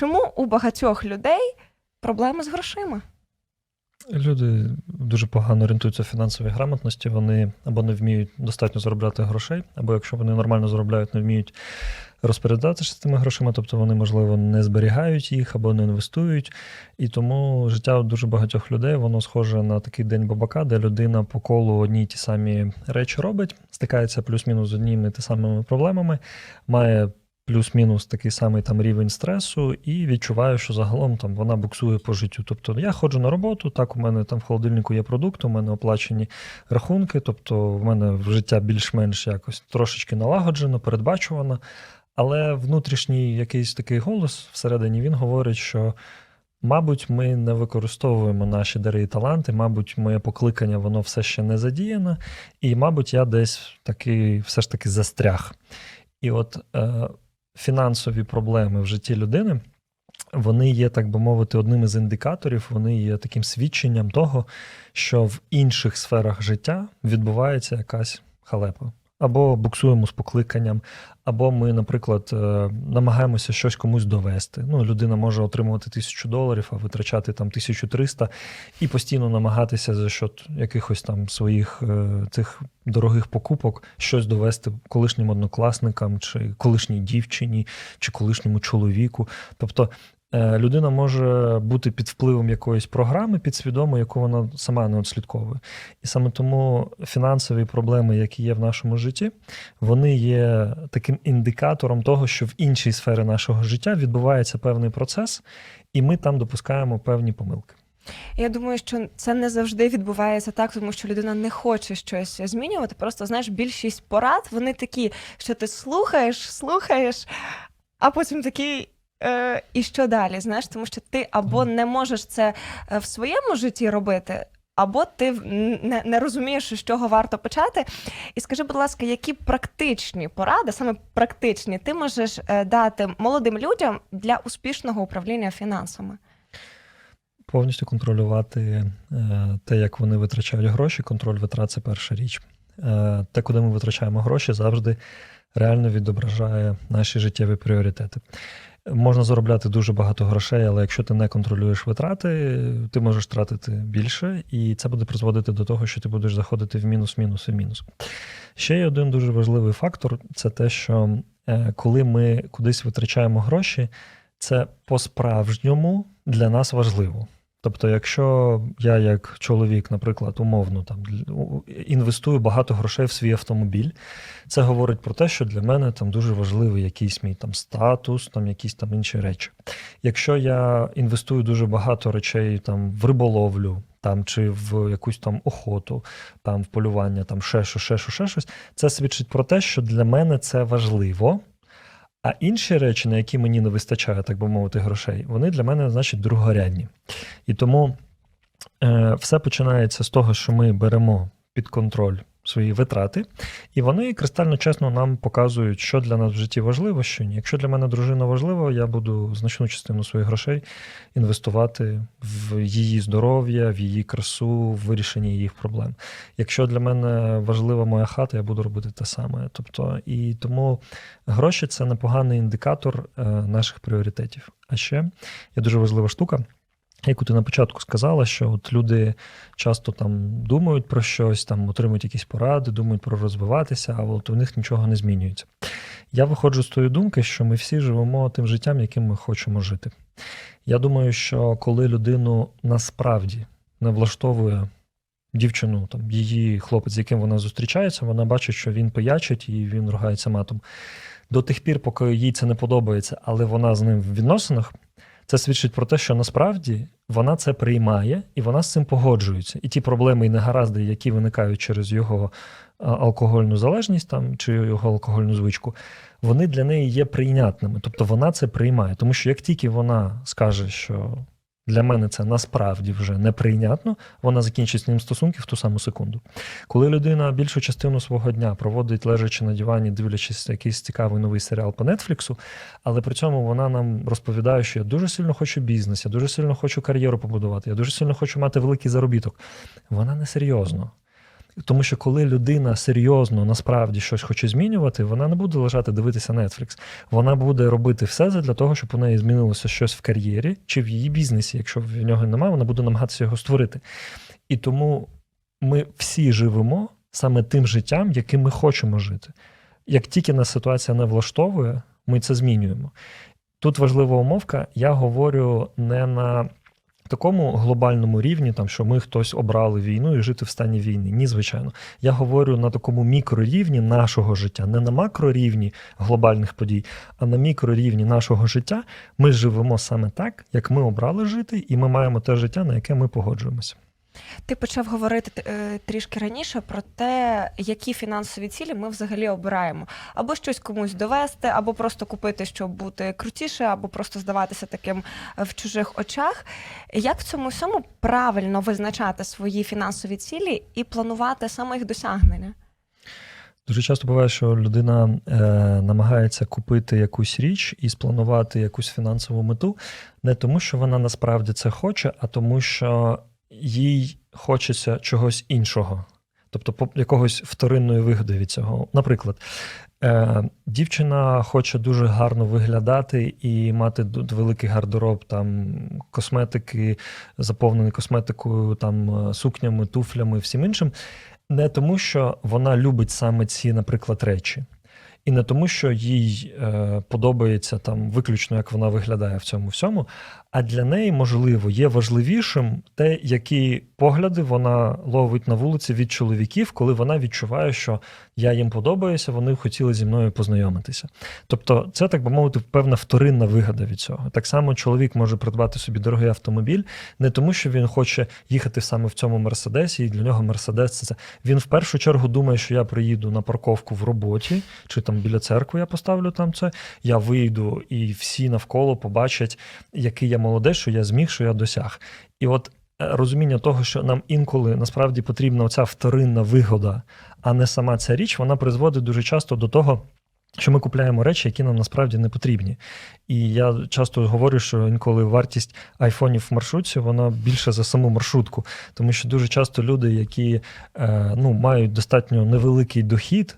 чому у багатьох людей проблеми з грошима? Люди дуже погано орієнтуються в фінансовій грамотності, вони або не вміють достатньо заробляти грошей, або якщо вони нормально заробляють, не вміють розпоряджатися цими грошима, тобто вони, можливо, не зберігають їх або не інвестують. І тому життя дуже багатьох людей воно схоже на такий день бабака, де людина по колу одні й ті самі речі робить, стикається плюс-мінус з одніми ті самими проблемами, має плюс-мінус такий самий там рівень стресу, і відчуваю, що загалом там вона буксує по життю. Тобто я ходжу на роботу, так у мене там в холодильнику є продукти, у мене оплачені рахунки, тобто в мене життя більш-менш якось трошечки налагоджено, передбачувано. Але внутрішній якийсь такий голос всередині він говорить, що. Мабуть, ми не використовуємо наші дари і таланти, мабуть, моє покликання воно все ще не задіяно, і, мабуть, я десь такий все ж таки застряг. І от е, фінансові проблеми в житті людини, вони є, так би мовити, одним із індикаторів, вони є таким свідченням того, що в інших сферах життя відбувається якась халепа. Або буксуємо з покликанням, або ми, наприклад, е, намагаємося щось комусь довести. Ну, людина може отримувати тисячу доларів, а витрачати там 1300 і постійно намагатися за счет якихось там своїх е, цих дорогих покупок щось довести колишнім однокласникам, чи колишній дівчині, чи колишньому чоловіку. Тобто людина може бути під впливом якоїсь програми підсвідомо, яку вона сама не отслідковує. І саме тому фінансові проблеми, які є в нашому житті, вони є таким індикатором того, що в іншій сфері нашого життя відбувається певний процес, і ми там допускаємо певні помилки. Я думаю, що це не завжди відбувається так, тому що людина не хоче щось змінювати. Просто знаєш, більшість порад вони такі, що ти слухаєш, слухаєш, а потім такий. Е, і що далі? Знаєш, тому що ти або не можеш це е, в своєму житті робити, або ти не, не розумієш, з чого варто почати. І скажи, будь ласка, які практичні поради, саме практичні, ти можеш е, дати молодим людям для успішного управління фінансами? Повністю контролювати е, те, як вони витрачають гроші. Контроль витрат це перша річ. Те, куди ми витрачаємо гроші, завжди реально відображає наші життєві пріоритети. Можна заробляти дуже багато грошей, але якщо ти не контролюєш витрати, ти можеш тратити більше, і це буде призводити до того, що ти будеш заходити в мінус, мінус і мінус. Ще є один дуже важливий фактор це те, що е, коли ми кудись витрачаємо гроші, це по-справжньому для нас важливо. Тобто, якщо я як чоловік, наприклад, умовно там інвестую багато грошей в свій автомобіль, це говорить про те, що для мене там дуже важливий якийсь мій там статус, там якісь там інші речі. Якщо я інвестую дуже багато речей там в риболовлю, там чи в якусь там охоту, там в полювання, там ще що, ще що, ще щось, це свідчить про те, що для мене це важливо. А інші речі, на які мені не вистачає, так би мовити, грошей, вони для мене, значить, другорядні. І тому е, все починається з того, що ми беремо під контроль свої витрати, і вони кристально чесно нам показують, що для нас в житті важливо, що ні. Якщо для мене дружина важлива, я буду значну частину своїх грошей інвестувати в її здоров'я, в її красу, в вирішення їх проблем. Якщо для мене важлива моя хата, я буду робити те саме. Тобто, і тому гроші це непоганий індикатор е, наших пріоритетів. А ще є дуже важлива штука. Яку ти на початку сказала, що от люди часто там думають про щось, там отримують якісь поради, думають про розвиватися, а от у них нічого не змінюється. Я виходжу з тої думки, що ми всі живемо тим життям, яким ми хочемо жити. Я думаю, що коли людину насправді не влаштовує дівчину, там її хлопець, з яким вона зустрічається, вона бачить, що він пиячить і він ругається матом. До тих пір, поки їй це не подобається, але вона з ним в відносинах, це свідчить про те, що насправді вона це приймає і вона з цим погоджується. І ті проблеми і негаразди, які виникають через його алкогольну залежність там чи його алкогольну звичку, вони для неї є прийнятними. Тобто вона це приймає. Тому що як тільки вона скаже, що для мене це насправді вже неприйнятно, вона закінчить з ним стосунки в ту саму секунду. Коли людина більшу частину свого дня проводить лежачи на дивані, дивлячись якийсь цікавий новий серіал по Нетфліксу, але при цьому вона нам розповідає, що я дуже сильно хочу бізнес, я дуже сильно хочу кар'єру побудувати, я дуже сильно хочу мати великий заробіток. Вона не серйозно. Тому що коли людина серйозно насправді щось хоче змінювати, вона не буде лежати дивитися Netflix. Вона буде робити все для того, щоб у неї змінилося щось в кар'єрі чи в її бізнесі. Якщо в нього немає, вона буде намагатися його створити. І тому ми всі живемо саме тим життям, яким ми хочемо жити. Як тільки нас ситуація не влаштовує, ми це змінюємо. Тут важлива умовка, я говорю не на такому глобальному рівні, там, що ми хтось обрали війну і жити в стані війни. Ні, звичайно. Я говорю на такому мікрорівні нашого життя, не на макрорівні глобальних подій, а на мікрорівні нашого життя. Ми живемо саме так, як ми обрали жити, і ми маємо те життя, на яке ми погоджуємося. Ти почав говорити е, трішки раніше про те, які фінансові цілі ми взагалі обираємо. Або щось комусь довести, або просто купити, щоб бути крутіше, або просто здаватися таким е, в чужих очах. Як в цьому всьому правильно визначати свої фінансові цілі і планувати саме їх досягнення? Дуже часто буває, що людина е, намагається купити якусь річ і спланувати якусь фінансову мету не тому, що вона насправді це хоче, а тому, що їй хочеться чогось іншого, тобто якогось вторинної вигоди від цього. Наприклад, е, дівчина хоче дуже гарно виглядати і мати великий гардероб там косметики, заповнений косметикою, там е, сукнями, туфлями, всім іншим. Не тому, що вона любить саме ці, наприклад, речі. І не тому, що їй е, подобається там виключно, як вона виглядає в цьому всьому, а для неї, можливо, є важливішим те, які погляди вона ловить на вулиці від чоловіків, коли вона відчуває, що я їм подобаюся, вони хотіли зі мною познайомитися. Тобто, це, так би мовити, певна вторинна вигода від цього. Так само чоловік може придбати собі дорогий автомобіль, не тому, що він хоче їхати саме в цьому мерседесі, і для нього мерседес це. Він в першу чергу думає, що я приїду на парковку в роботі, чи там біля церкви я поставлю там це. Я вийду, і всі навколо побачать, який я молодець, що я зміг, що я досяг. І от е, розуміння того, що нам інколи насправді потрібна оця вторинна вигода, а не сама ця річ, вона призводить дуже часто до того. Що ми купляємо речі, які нам насправді не потрібні. І я часто говорю, що інколи вартість айфонів в маршрутці вона більше за саму маршрутку, тому що дуже часто люди, які е, ну, мають достатньо невеликий дохід,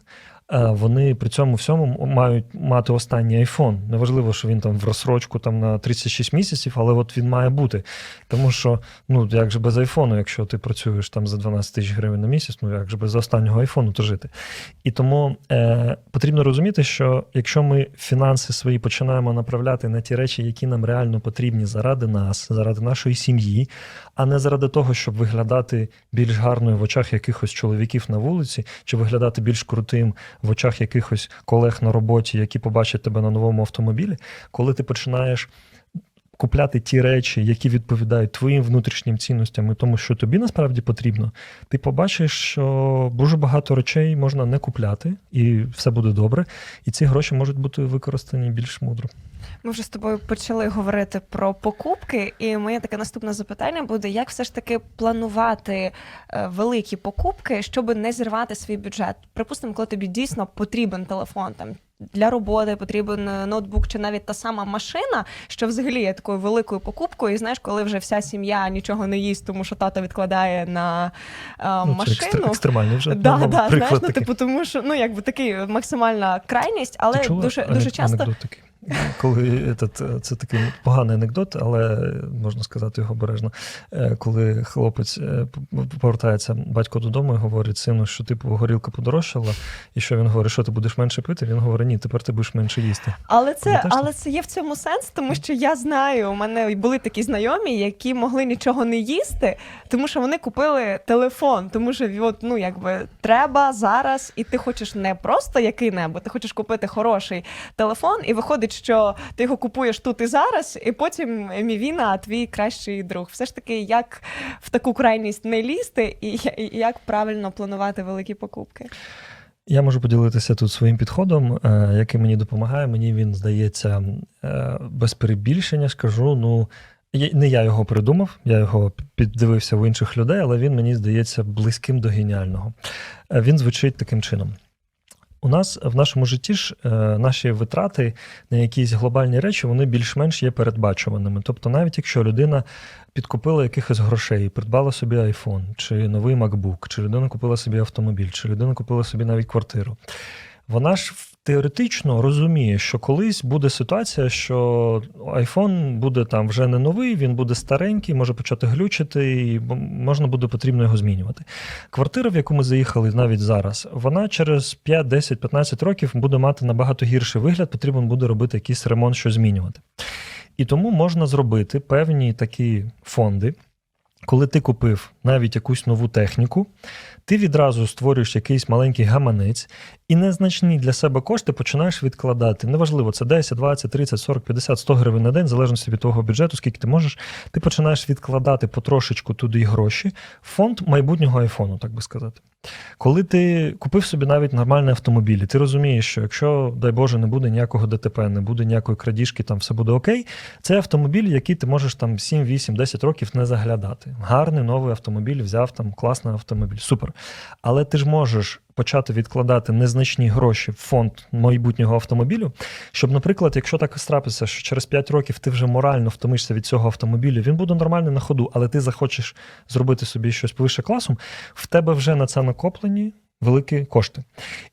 вони при цьому всьому мають мати останній айфон. Неважливо, що він там в розсрочку там на 36 місяців, але от він має бути. Тому що ну як же без айфону, якщо ти працюєш там за 12 тисяч гривень на місяць, ну як же без останнього айфону то жити. І тому е, потрібно розуміти, що якщо ми фінанси свої починаємо направляти на ті речі, які нам реально потрібні заради нас, заради нашої сім'ї, а не заради того, щоб виглядати більш гарною в очах якихось чоловіків на вулиці, чи виглядати більш крутим в очах якихось колег на роботі, які побачать тебе на новому автомобілі, коли ти починаєш. Купляти ті речі, які відповідають твоїм внутрішнім цінностям і тому, що тобі насправді потрібно, ти побачиш, що дуже багато речей можна не купляти, і все буде добре. І ці гроші можуть бути використані більш мудро. Ми вже з тобою почали говорити про покупки, і моє таке наступне запитання буде: як все ж таки планувати е, великі покупки, щоб не зірвати свій бюджет? Припустимо, коли тобі дійсно потрібен телефон там. Для роботи потрібен е, ноутбук чи навіть та сама машина, що взагалі є такою великою покупкою. І знаєш, коли вже вся сім'я нічого не їсть, тому що тато відкладає на е, Ну, машину. екстр- екстремальний вже Да, ну, да, знаєш, ну, типу, тому що ну якби такий максимальна крайність, але Ти чула дуже дуже часто анекдот такий? Коли этот, це такий поганий анекдот, але можна сказати його обережно. Е, Коли хлопець е, повертається батько додому і говорить сину, що типу горілка подорожчала, і що він говорить, що ти будеш менше пити? Він говорить, ні, тепер ти будеш менше їсти. Але це, Пам'ятаєш але це є в цьому сенс, тому що я знаю, у мене були такі знайомі, які могли нічого не їсти, тому що вони купили телефон, тому що от, ну якби треба зараз, і ти хочеш не просто який-небудь, ти хочеш купити хороший телефон, і виходить, що ти його купуєш тут і зараз, і потім мівіна, твій кращий друг. Все ж таки, як в таку крайність не лізти, і, як правильно планувати великі покупки. Я можу поділитися тут своїм підходом, е, який мені допомагає. Мені він здається е, без перебільшення, скажу. Ну не я його придумав, я його піддивився у інших людей, але він мені здається близьким до геніального. Е, Він звучить таким чином: У нас в нашому житті ж е, наші витрати на якісь глобальні речі вони більш-менш є передбачуваними. Тобто, навіть якщо людина підкупила якихось грошей, придбала собі iPhone, чи новий MacBook, чи людина купила собі автомобіль, чи людина купила собі навіть квартиру. Вона ж теоретично розуміє, що колись буде ситуація, що iPhone буде там вже не новий, він буде старенький, може почати глючити, і можна буде потрібно його змінювати. Квартира, в яку ми заїхали навіть зараз, вона через 5, 10, 15 років буде мати набагато гірший вигляд, потрібно буде робити якийсь ремонт, що змінювати. І тому можна зробити певні такі фонди. Коли ти купив навіть якусь нову техніку, ти відразу створюєш якийсь маленький гаманець і незначні для себе кошти починаєш відкладати. Неважливо, це 10, 20, 30, 40, 50, 100 гривень на день, в залежності від твого бюджету, скільки ти можеш. Ти починаєш відкладати потрошечку туди гроші фонд майбутнього айфону, так би сказати. Коли ти купив собі навіть нормальний автомобіль, ти розумієш, що якщо, дай Боже, не буде ніякого ДТП, не буде ніякої крадіжки, там все буде окей. Це автомобіль, який ти можеш там 7, 8, 10 років не заглядати. Гарний новий автомобіль, взяв там класний автомобіль, супер. Але ти ж можеш почати відкладати незначні гроші в фонд майбутнього автомобілю, щоб, наприклад, якщо так страпиться, що через 5 років ти вже морально втомишся від цього автомобілю, він буде нормальний на ходу, але ти захочеш зробити собі щось повище класом, в тебе вже на це накоплені великі кошти.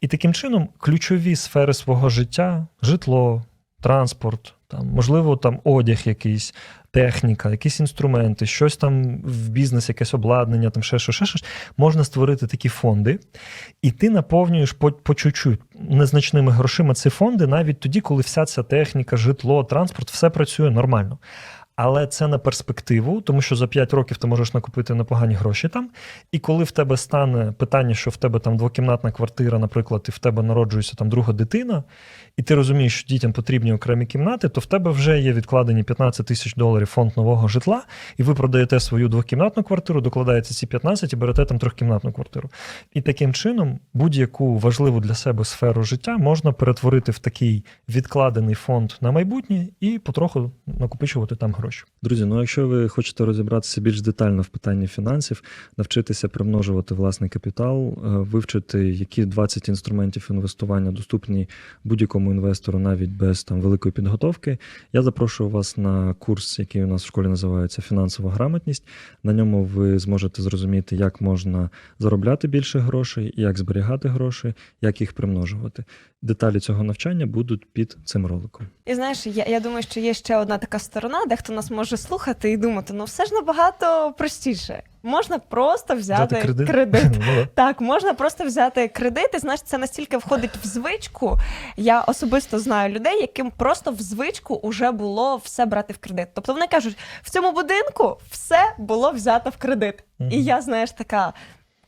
І таким чином ключові сфери свого життя житло, транспорт, там, можливо, там одяг якийсь, техніка, якісь інструменти, щось там в бізнес, якесь обладнання, там ще що, ще щось, можна створити такі фонди, і ти наповнюєш по, по чуть-чуть незначними грошима ці фонди навіть тоді, коли вся ця техніка, житло, транспорт, все працює нормально. Але це на перспективу, тому що за 5 років ти можеш накупити непогані гроші там. І коли в тебе стане питання, що в тебе там двокімнатна квартира, наприклад, і в тебе народжується там друга дитина, і ти розумієш, що дітям потрібні окремі кімнати, то в тебе вже є відкладені 15 тисяч доларів фонд нового житла, і ви продаєте свою двокімнатну квартиру, докладаєте ці 15 і берете там трьохкімнатну квартиру. І таким чином будь-яку важливу для себе сферу життя можна перетворити в такий відкладений фонд на майбутнє і потроху накопичувати там гроші. Друзі, ну якщо ви хочете розібратися більш детально в питанні фінансів, навчитися примножувати власний капітал, е, вивчити, які 20 інструментів інвестування доступні будь-якому інвестору навіть без там великої підготовки, я запрошую вас на курс, який у нас в школі називається Фінансова грамотність. На ньому ви зможете зрозуміти, як можна заробляти більше грошей, як зберігати гроші, як їх примножувати. Деталі цього навчання будуть під цим роликом. І знаєш, я, я думаю, що є ще одна така сторона, де хто нас може слухати і думати, ну все ж набагато простіше. Можна просто взяти, Взяти кредит. Ну. Так, можна просто взяти кредит. І знаєш, це настільки входить в звичку. Я особисто знаю людей, яким просто в звичку вже було все брати в кредит. Тобто вони кажуть, в цьому будинку все було взято в кредит. І я, знаєш, така.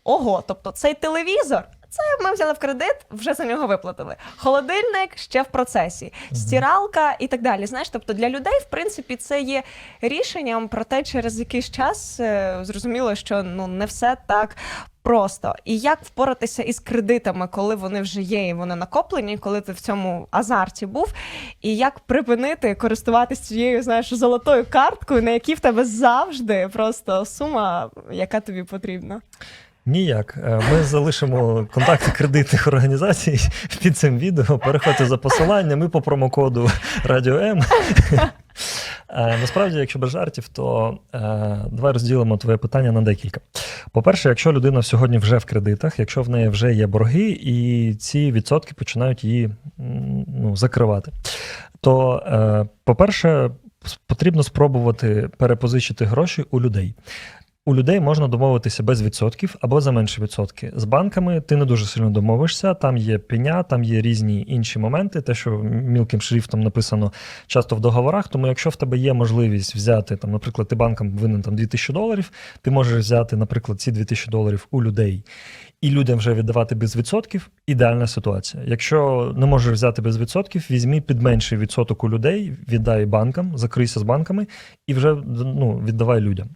Ого, тобто цей телевізор. Це ми взяли в кредит, вже за нього виплатили. Холодильник ще в процесі, стиралка і так далі. Знаєш, тобто для людей, в принципі, це є рішенням, проте через якийсь час е, зрозуміло, що ну не все так просто. І як впоратися із кредитами, коли вони вже є, і вони накоплені, коли ти в цьому азарті був, і як припинити користуватися цією, знаєш, золотою карткою, на якій в тебе завжди просто сума, яка тобі потрібна. Ніяк. Е, Ми залишимо контакти кредитних організацій під цим відео. Переходьте за посиланням. Ми по промокоду Радіо М. Е, Насправді, якщо без жартів, то е, давай розділимо твоє питання на декілька. По-перше, якщо людина сьогодні вже в кредитах, якщо в неї вже є борги, і ці відсотки починають її ну, закривати, то, е, по-перше, потрібно спробувати перепозичити гроші у людей. У людей можна домовитися без відсотків або за менші відсотки. З банками ти не дуже сильно домовишся. Там є пеня, там є різні інші моменти. Те, що мілким шрифтом написано часто в договорах. Тому, якщо в тебе є можливість взяти, там, наприклад, ти банкам винен там 2000 доларів, ти можеш взяти, наприклад, ці 2000 доларів у людей. І людям вже віддавати без відсотків ідеальна ситуація. Якщо не можеш взяти без відсотків, візьми під менший відсоток у людей, віддай банкам, закрийся з банками і вже ну, віддавай людям.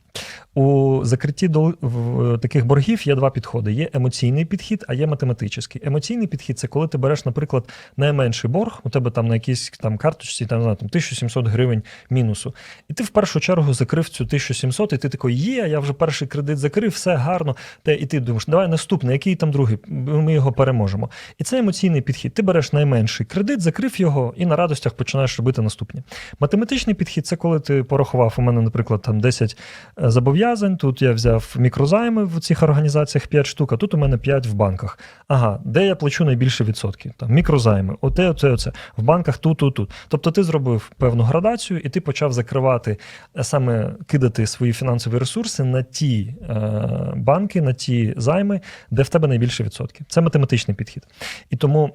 У закритті в- таких боргів є два підходи: є емоційний підхід, а є математичний. Емоційний підхід це коли ти береш, наприклад, найменший борг, у тебе там на якійсь там карточці, там, там 1700 гривень мінусу. І ти в першу чергу закрив цю 1700, і ти такий, є, я вже перший кредит закрив, все гарно. Те, і ти думаєш, давай наступний, який там другий, ми його переможемо. І це емоційний підхід. Ти береш найменший кредит, закрив його і на радостях починаєш робити наступні. Математичний підхід це коли ти порахував у мене, наприклад, там 10 е, зобов'язань. Тут я взяв мікрозайми в цих організаціях 5 штук, а тут у мене 5 в банках. Ага, де я плачу найбільше відсотків? Там мікрозайми, оте, оце, оце. В банках тут, тут, тут. Тобто ти зробив певну градацію, і ти почав закривати е, саме кидати свої фінансові ресурси на ті е, банки, на ті займи, де в тебе найбільше відсотків. Це математичний підхід. І тому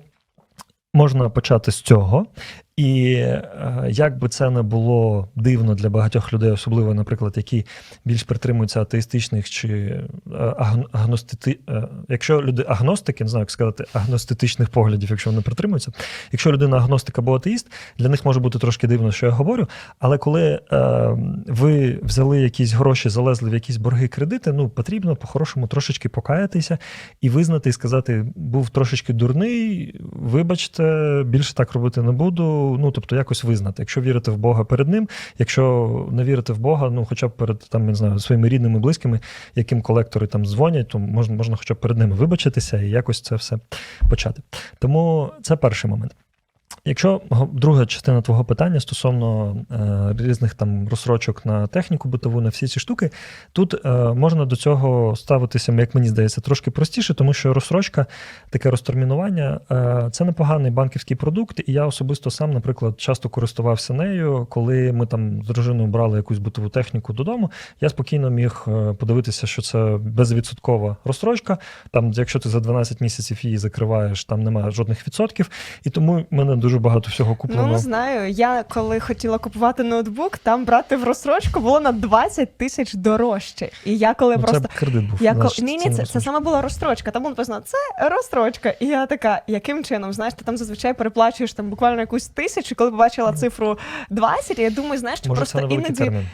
можна почати з цього. І е, як би це не було дивно для багатьох людей, особливо, наприклад, які більш притримуються атеїстичних чи е, агностити... е, якщо люди агностики, не знаю, як сказати, агностичних поглядів, якщо вони притримуються, якщо людина агностик або атеїст, для них може бути трошки дивно, що я говорю. Але коли е, ви взяли якісь гроші, залезли в якісь борги кредити, ну потрібно по-хорошому трошечки покаятися і визнати, і сказати, був трошечки дурний, вибачте, більше так робити не буду. Ну, тобто, якось визнати. Якщо вірити в Бога перед ним, якщо не вірити в Бога, ну хоча б перед там, не знаю, своїми рідними, близькими, яким колектори там дзвонять, то можна, можна хоча б перед ними вибачитися і якось це все почати. Тому це перший момент. Якщо друга частина твого питання стосовно е, різних там розсрочок на техніку битову, на всі ці штуки, тут е, можна до цього ставитися, як мені здається, трошки простіше, тому що розсрочка, таке розтермінування е, це непоганий банківський продукт. І я особисто сам, наприклад, часто користувався нею, коли ми там з дружиною брали якусь битову техніку додому. Я спокійно міг е, подивитися, що це безвідсоткова розстрочка. Там, якщо ти за 12 місяців її закриваєш, там немає жодних відсотків. І тому мене дуже багато всього куплено. Ну, не знаю. Я коли хотіла купувати ноутбук, там брати в розсрочку було на 20 тисяч дорожче. І я коли Ну, просто. Це кредит був. Я Значить. Ні, ні, це, це саме була розстрочка. Там було написано, це розстрочка. І я така, яким чином? Знаєш, ти там зазвичай переплачуєш там буквально якусь тисячу, коли побачила цифру 20, і я думаю, знаєш, Може, просто це іноді термін.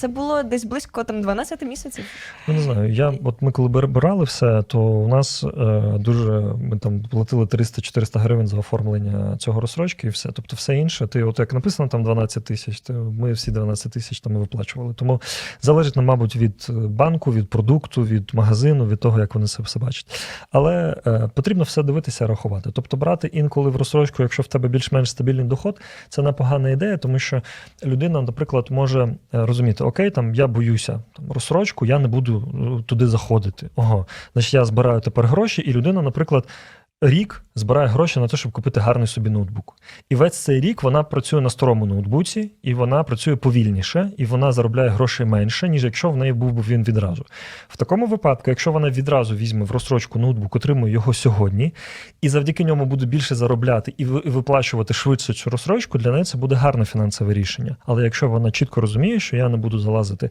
Це було десь близько там 12 місяців. Ну, не знаю. Я, от ми коли брали все, то у нас е, дуже ми там платили 300-400 гривень за оформлення цього розсрочки і все. Тобто, все інше. Ти, от як написано там 12 тисяч, то ми всі 12 тисяч там виплачували. Тому залежить, ну, мабуть, від банку, від продукту, від магазину, від того, як вони це все бачать. Але е, потрібно все дивитися, рахувати. Тобто, брати інколи в розсрочку, якщо в тебе більш-менш стабільний доход, це непогана ідея, тому що людина, наприклад, може е, розуміти, окей, там я боюся там, розсрочку, я не буду е, туди заходити. Ого, значить, я збираю тепер гроші, і людина, наприклад. Рік збирає гроші на те, щоб купити гарний собі ноутбук. І весь цей рік вона працює на старому ноутбуці, і вона працює повільніше, і вона заробляє грошей менше, ніж якщо в неї був би він відразу. В такому випадку, якщо вона відразу візьме в розстрочку ноутбук, отримує його сьогодні, і завдяки ньому буде більше заробляти і виплачувати швидше цю розстрочку, для неї це буде гарне фінансове рішення. Але якщо вона чітко розуміє, що я не буду залазити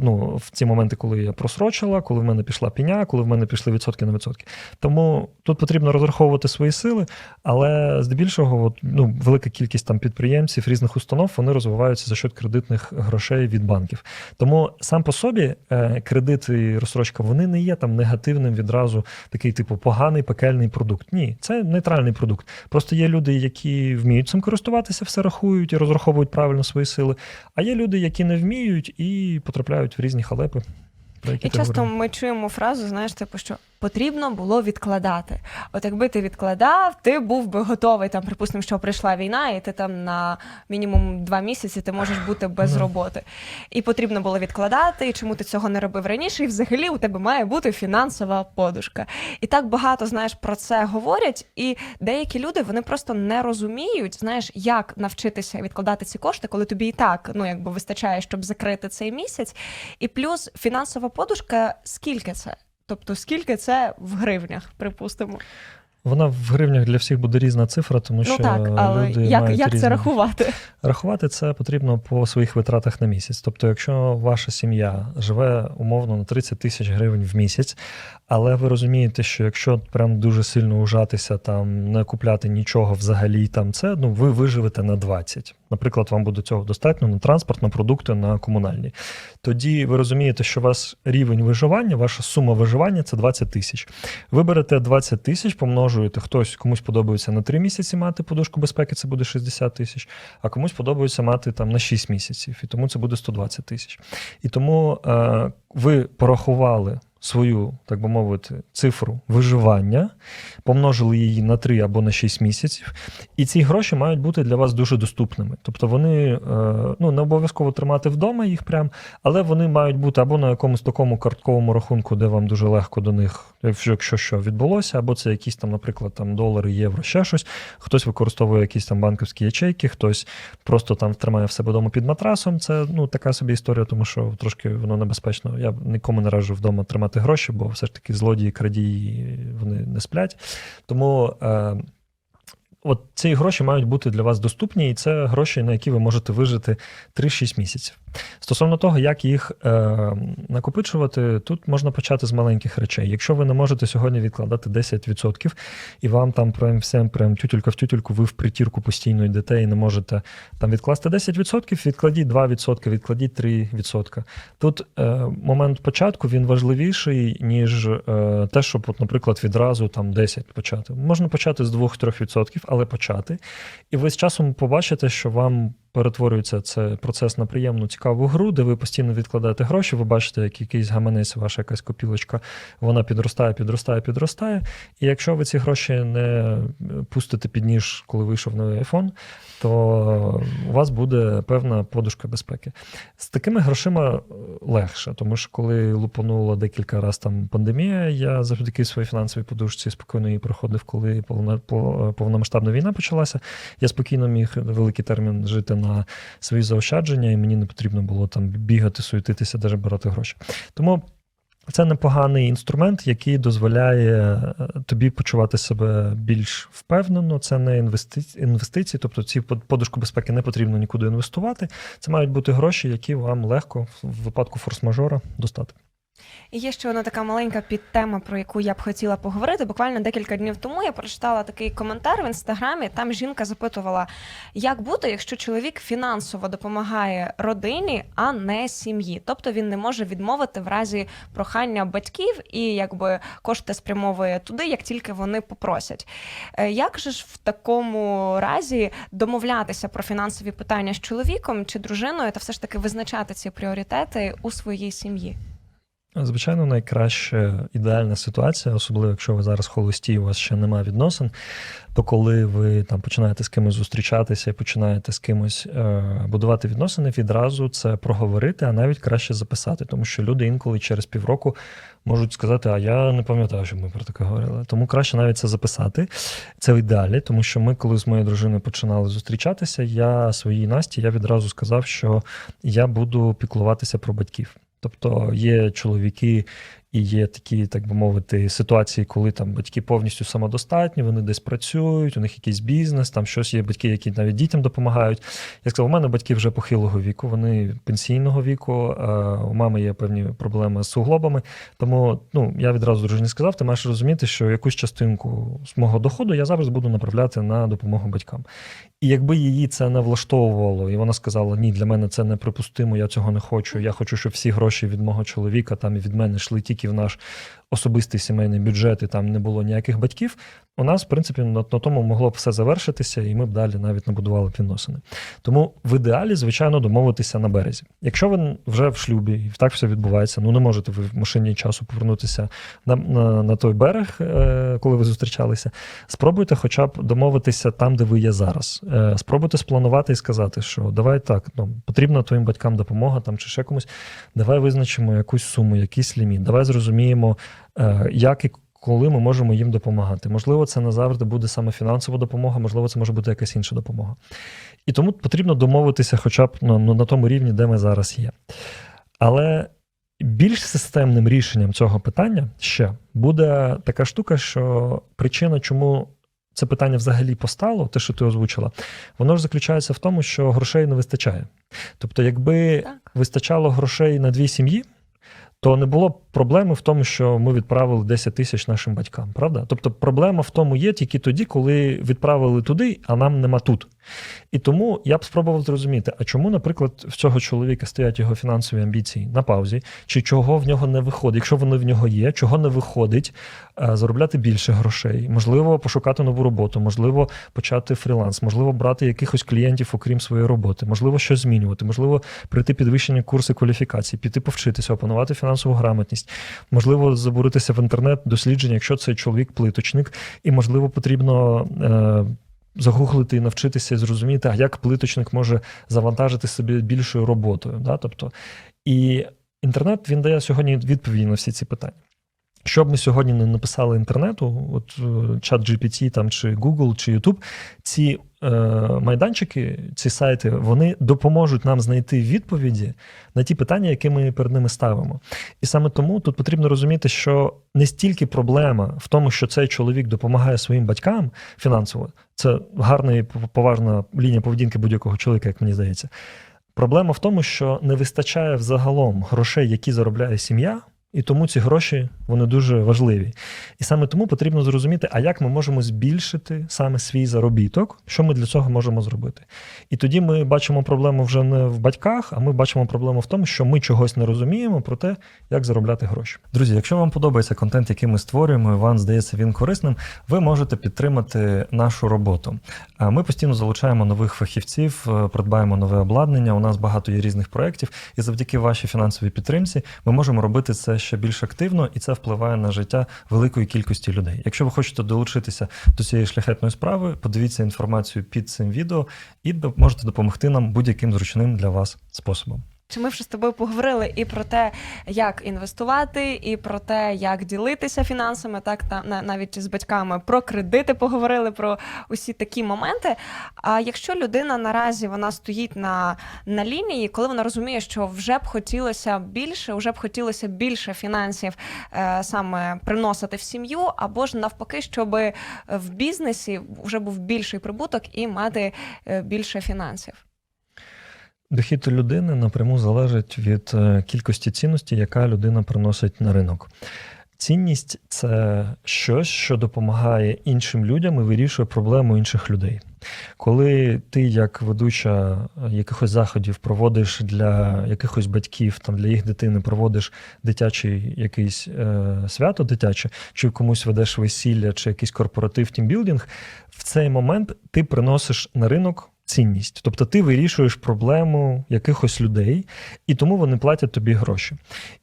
ну, в ці моменти, коли я просрочила, коли в мене пішла піня, коли в мене пішли відсотки на відсотки. Тому тут потрібно розраховувати свої сили, але здебільшого, от, ну, велика кількість там підприємців різних установ вони розвиваються за счет кредитних грошей від банків. Тому сам по собі е, кредит і розстрочка вони не є там негативним відразу такий, типу, поганий пекельний продукт. Ні, це нейтральний продукт. Просто є люди, які вміють цим користуватися, все рахують і розраховують правильно свої сили. А є люди, які не вміють і потрапляють в різні халепи. І часто говорила. ми чуємо фразу, знаєш, типу, що потрібно було відкладати. От якби ти відкладав, ти був би готовий, там, припустимо, що прийшла війна, і ти там на мінімум два місяці ти можеш бути без роботи. І потрібно було відкладати, і чому ти цього не робив раніше, і взагалі у тебе має бути фінансова подушка. І так багато, знаєш, про це говорять, і деякі люди вони просто не розуміють, знаєш, як навчитися відкладати ці кошти, коли тобі і так ну якби вистачає, щоб закрити цей місяць. І плюс фінансова подушка, скільки це? Тобто, скільки це в гривнях, припустимо. Вона в гривнях для всіх буде різна цифра, тому що ну так, але люди як, мають як різні... це рахувати? Рахувати це потрібно по своїх витратах на місяць. Тобто, якщо ваша сім'я живе умовно на 30 тисяч гривень в місяць, але ви розумієте, що якщо прям дуже сильно ужатися, там не купляти нічого взагалі, там це ну ви виживете на 20. Наприклад, вам буде цього достатньо на транспорт, на продукти, на комунальні. Тоді ви розумієте, що у вас рівень виживання, ваша сума виживання це 20 тисяч. Ви берете 20 тисяч, помножуєте хтось комусь подобається на 3 місяці мати подушку безпеки, це буде 60 тисяч, а комусь подобається мати там на 6 місяців, і тому це буде 120 тисяч. І тому е, ви порахували свою, так би мовити, цифру виживання, помножили її на 3 або на 6 місяців, і ці гроші мають бути для вас дуже доступними. Тобто вони е, ну, не обов'язково тримати вдома їх прям, але вони мають бути або на якомусь такому картковому рахунку, де вам дуже легко до них, якщо що відбулося, або це якісь там, наприклад, там долари, євро, ще щось. Хтось використовує якісь там банківські ячейки, хтось просто там тримає в себе вдома під матрасом. Це ну така собі історія, тому що трошки воно небезпечно. Я нікому не раджу вдома тримати гроші, бо все ж таки злодії, крадії вони не сплять. Тому. Е, От ці гроші мають бути для вас доступні, і це гроші, на які ви можете вижити 3-6 місяців. Стосовно того, як їх е, накопичувати, тут можна почати з маленьких речей. Якщо ви не можете сьогодні відкладати 10%, і вам там прям всем прям тютюлька в тютюльку, ви в притірку постійно йдете і не можете там відкласти 10%, відкладіть 2%, відкладіть 3%. Тут е, момент початку він важливіший, ніж е, те, щоб, от, наприклад, відразу там 10 почати. Можна почати з 2-3%, але почати. І ви з часом побачите, що вам перетворюється це процес на приємну цікаву гру, де ви постійно відкладаєте гроші, ви бачите, як якийсь гаманець, ваша якась копілочка, вона підростає, підростає, підростає. І якщо ви ці гроші не пустите під ніж, коли вийшов новий iPhone, то у вас буде певна подушка безпеки. З такими грошима легше, тому що коли лупанула декілька разів там пандемія, я завдяки своїй фінансовій подушці спокійно її проходив, коли повна- повномасштабна війна почалася. Я спокійно міг великий термін жити на свої заощадження, і мені не потрібно було там бігати, суетитися, навіть брати гроші. Тому. Це непоганий інструмент, який дозволяє е, тобі почувати себе більш впевнено. Це не інвестиції, інвестиції, тобто ці подушку безпеки не потрібно нікуди інвестувати. Це мають бути гроші, які вам легко в випадку форс-мажора достати. І є ще одна така маленька підтема, про яку я б хотіла поговорити. Буквально декілька днів тому я прочитала такий коментар в інстаграмі. Там жінка запитувала, як бути, якщо чоловік фінансово допомагає родині, а не сім'ї. Тобто він не може відмовити в разі прохання батьків і якби кошти спрямовує туди, як тільки вони попросять. Е, Як же ж в такому разі домовлятися про фінансові питання з чоловіком чи дружиною, та все ж таки визначати ці пріоритети у своїй сім'ї? Звичайно, найкраща ідеальна ситуація, особливо якщо ви зараз холості, у вас ще немає відносин, то коли ви там починаєте з кимось зустрічатися і починаєте з кимось е, будувати відносини, відразу це проговорити, а навіть краще записати, тому що люди інколи через півроку можуть сказати, а я не пам'ятаю, що ми про таке говорили. Тому краще навіть це записати. Це в ідеалі, тому що ми, коли з моєю дружиною починали зустрічатися, я своїй Насті я відразу сказав, що я буду піклуватися про батьків. Тобто є чоловіки і є такі, так би мовити, ситуації, коли там батьки повністю самодостатні, вони десь працюють, у них якийсь бізнес, там щось є батьки, які навіть дітям допомагають. Я сказав, у мене батьки вже похилого віку, вони пенсійного віку, у мами є певні проблеми з суглобами. Тому ну, я відразу дружині сказав, ти маєш розуміти, що якусь частинку з мого доходу я зараз буду направляти на допомогу батькам. І якби її це не влаштовувало, і вона сказала: ні, для мене це неприпустимо, я цього не хочу. Я хочу, щоб всі гроші від мого чоловіка там і від мене йшли тільки наш особистий сімейний бюджет, і там не було ніяких батьків. У нас, в принципі, на, на тому могло б все завершитися, і ми б далі навіть не будували відносини. Тому в ідеалі, звичайно, домовитися на березі. Якщо ви вже в шлюбі і так все відбувається, ну не можете ви в машині часу повернутися на, на, на той берег, е, коли ви зустрічалися. Спробуйте, хоча б домовитися там, де ви є зараз. Е, Спробуйте спланувати і сказати, що давай так, ну потрібна твоїм батькам допомога там чи ще комусь. Давай визначимо якусь суму, якийсь ліміт. Давай зрозуміємо, як і коли ми можемо їм допомагати. Можливо, це не завжди буде саме фінансова допомога, можливо, це може бути якась інша допомога. І тому потрібно домовитися, хоча б ну, на тому рівні, де ми зараз є. Але більш системним рішенням цього питання ще буде така штука, що причина, чому це питання взагалі постало, те, що ти озвучила, воно ж заключається в тому, що грошей не вистачає. Тобто, якби Так. вистачало грошей на дві сім'ї, то не було проблеми в тому, що ми відправили 10 тисяч нашим батькам, правда? Тобто проблема в тому є тільки тоді, коли відправили туди, а нам нема тут. І тому я б спробував зрозуміти, а чому, наприклад, в цього чоловіка стоять його фінансові амбіції на паузі, чи чого в нього не виходить, якщо вони в нього є, чого не виходить е, заробляти більше грошей, можливо, пошукати нову роботу, можливо, почати фріланс, можливо, брати якихось клієнтів, окрім своєї роботи, можливо, щось змінювати, можливо, пройти підвищення курси кваліфікації, піти повчитися, опанувати фінансову грамотність, можливо, забуритися в інтернет дослідження, якщо цей чоловік плиточник, і можливо потрібно. Загуглити і навчитися і зрозуміти, а як плиточник може завантажити собі більшою роботою. Да? Тобто, і інтернет він дає сьогодні відповіді на всі ці питання. Що б ми сьогодні не написали інтернету, от е, чат GPT там, чи Google, чи YouTube, ці е, майданчики, ці сайти, вони допоможуть нам знайти відповіді на ті питання, які ми перед ними ставимо. І саме тому тут потрібно розуміти, що не стільки проблема в тому, що цей чоловік допомагає своїм батькам фінансово, це гарна і поважна лінія поведінки будь-якого чоловіка, як мені здається. Проблема в тому, що не вистачає взагалом грошей, які заробляє сім'я, і тому ці гроші вони дуже важливі. І саме тому потрібно зрозуміти, а як ми можемо збільшити саме свій заробіток, що ми для цього можемо зробити. І тоді ми бачимо проблему вже не в батьках, а ми бачимо проблему в тому, що ми чогось не розуміємо про те, як заробляти гроші. Друзі, якщо вам подобається контент, який ми створюємо, і вам здається він корисним, ви можете підтримати нашу роботу. Ми постійно залучаємо нових фахівців, е, придбаємо нове обладнання. У нас багато є різних проєктів, і завдяки вашій фінансовій підтримці ми можемо робити це ще більш активно, і це впливає на життя великої кількості людей. Якщо ви хочете долучитися до цієї шляхетної справи, подивіться інформацію під цим відео і можете допомогти нам будь-яким зручним для вас способом. Чи ми вже з тобою поговорили і про те, як інвестувати, і про те, як ділитися фінансами, так та на- навіть з батьками про кредити поговорили про усі такі моменти. А якщо людина наразі вона стоїть на, на лінії, коли вона розуміє, що вже б хотілося більше, вже б хотілося більше фінансів е, саме приносити в сім'ю, або ж навпаки, щоб в бізнесі вже був більший прибуток і мати е, більше фінансів. Дохід людини напряму залежить від е, кількості цінності, яка людина приносить на ринок. Цінність це щось, що допомагає іншим людям і вирішує проблему інших людей. Коли ти, як ведуча якихось заходів, проводиш для якихось батьків, там для їх дитини проводиш дитячий якийсь е, свято дитяче, чи комусь ведеш весілля, чи якийсь корпоратив тімбілдинг, в цей момент ти приносиш на ринок цінність. Тобто ти вирішуєш проблему якихось людей, і тому вони платять тобі гроші.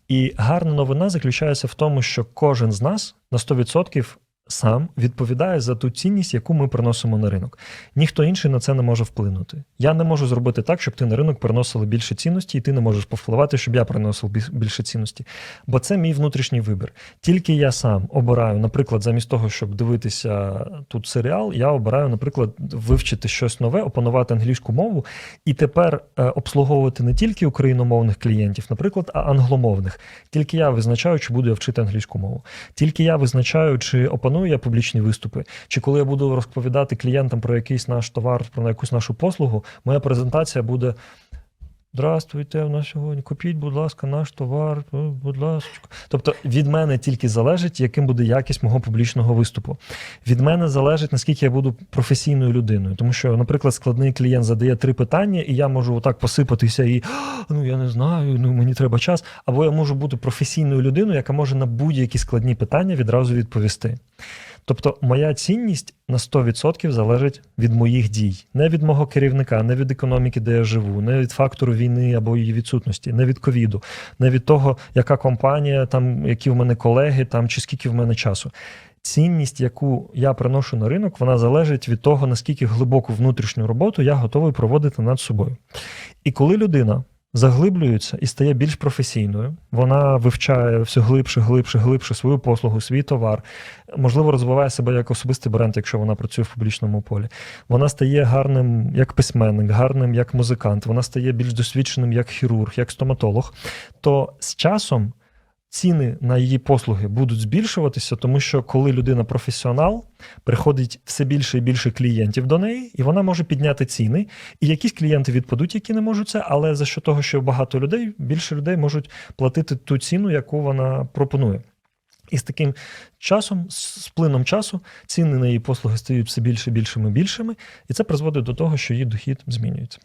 І гарна новина заключається в тому, що кожен з нас на 100% сам відповідає за ту цінність, яку ми приносимо на ринок. Ніхто інший на це не може вплинути. Я не можу зробити так, щоб ти на ринок приносили більше цінності, і ти не можеш повпливати, щоб я приносив більше цінності. Бо це мій внутрішній вибір. Тільки я сам обираю, наприклад, замість того, щоб дивитися тут серіал, я обираю, наприклад, вивчити щось нове, опанувати англійську мову і тепер е, обслуговувати не тільки україномовних клієнтів, наприклад, а англомовних. Тільки я визначаю, чи буду я вчити англійську мову. Тільки я визначаю, чи опаную я публічні виступи, чи коли я буду розповідати клієнтам про якийсь наш товар, про якусь нашу послугу, моя презентація буде. Здравствуйте, в нас сьогодні купіть, будь ласка, наш товар, будь ласка. Тобто від мене тільки залежить, яким буде якість мого публічного виступу. Від мене залежить, наскільки я буду професійною людиною. Тому що, наприклад, складний клієнт задає три питання, і я можу отак посипатися і ну я не знаю, ну мені треба час. Або я можу бути професійною людиною, яка може на будь-які складні питання відразу відповісти. Тобто, моя цінність на 100% залежить від моїх дій, не від мого керівника, не від економіки, де я живу, не від фактору війни або її відсутності, не від ковіду, не від того, яка компанія, там які в мене колеги, там чи скільки в мене часу. Цінність, яку я приношу на ринок, вона залежить від того, наскільки глибоку внутрішню роботу я готовий проводити над собою. І коли людина заглиблюється і стає більш професійною, вона вивчає все глибше, глибше, глибше свою послугу, свій товар, можливо, розвиває себе як особистий бренд, якщо вона працює в публічному полі. Вона стає гарним як письменник, гарним як музикант, вона стає більш досвідченим як хірург, як стоматолог. То з часом ціни на її послуги будуть збільшуватися, тому що коли людина професіонал, приходить все більше і більше клієнтів до неї, і вона може підняти ціни. І якісь клієнти відпадуть, які не можуть це, але за що того, що багато людей, більше людей можуть платити ту ціну, яку вона пропонує. І з таким часом, з плином часу, ціни на її послуги стають все більше, більшими, більшими, і це призводить до того, що її дохід змінюється.